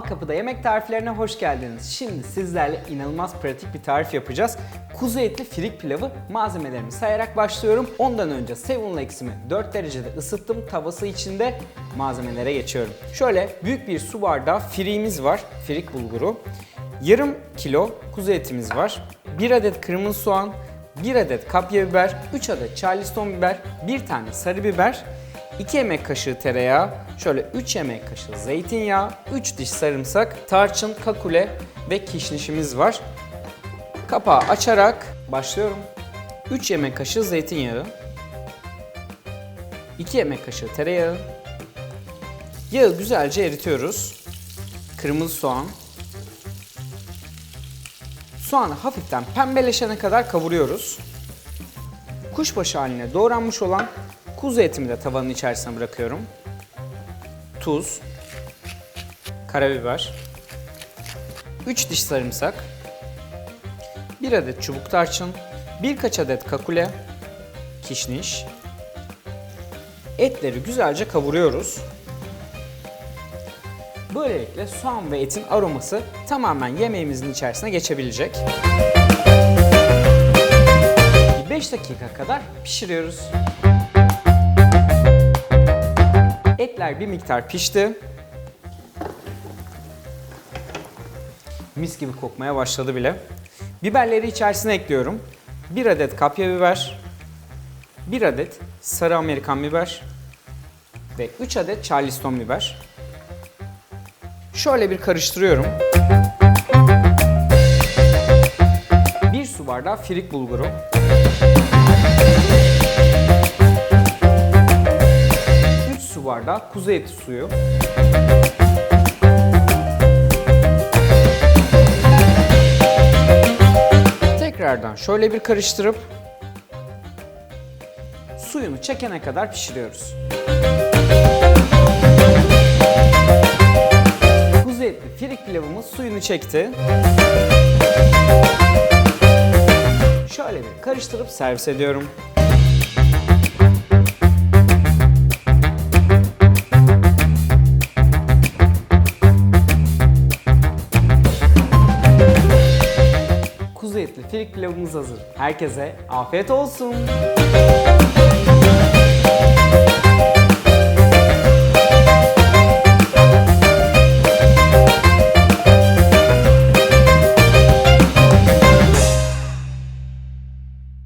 kanalımda yemek tariflerine hoş geldiniz. Şimdi sizlerle inanılmaz pratik bir tarif yapacağız. Kuzu etli firik pilavı malzemelerimi sayarak başlıyorum. Ondan önce Seven Lex'imi 4 derecede ısıttım. Tavası içinde malzemelere geçiyorum. Şöyle büyük bir su bardağı firiğimiz var. Firik bulguru. Yarım kilo kuzu etimiz var. 1 adet kırmızı soğan, 1 adet kapya biber, 3 adet charleston biber, 1 tane sarı biber, 2 yemek kaşığı tereyağı, şöyle 3 yemek kaşığı zeytinyağı, 3 diş sarımsak, tarçın, kakule ve kişnişimiz var. Kapağı açarak başlıyorum. 3 yemek kaşığı zeytinyağı, 2 yemek kaşığı tereyağı, yağı güzelce eritiyoruz. Kırmızı soğan, Soğanı hafiften pembeleşene kadar kavuruyoruz. Kuşbaşı haline doğranmış olan kuzu etimi de tavanın içerisine bırakıyorum. Tuz, karabiber, 3 diş sarımsak, 1 adet çubuk tarçın, birkaç adet kakule, kişniş. Etleri güzelce kavuruyoruz. Böylelikle soğan ve etin aroması tamamen yemeğimizin içerisine geçebilecek. 5 dakika kadar pişiriyoruz. Etler bir miktar pişti. Mis gibi kokmaya başladı bile. Biberleri içerisine ekliyorum. 1 adet kapya biber, 1 adet sarı Amerikan biber ve 3 adet charleston biber. Şöyle bir karıştırıyorum. Bir su bardağı firik bulguru. Bardağı kuzu eti suyu. Tekrardan şöyle bir karıştırıp suyunu çekene kadar pişiriyoruz. Kuzu etli firik pilavımız suyunu çekti. Şöyle bir karıştırıp servis ediyorum. Firik pilavımız hazır. Herkese afiyet olsun.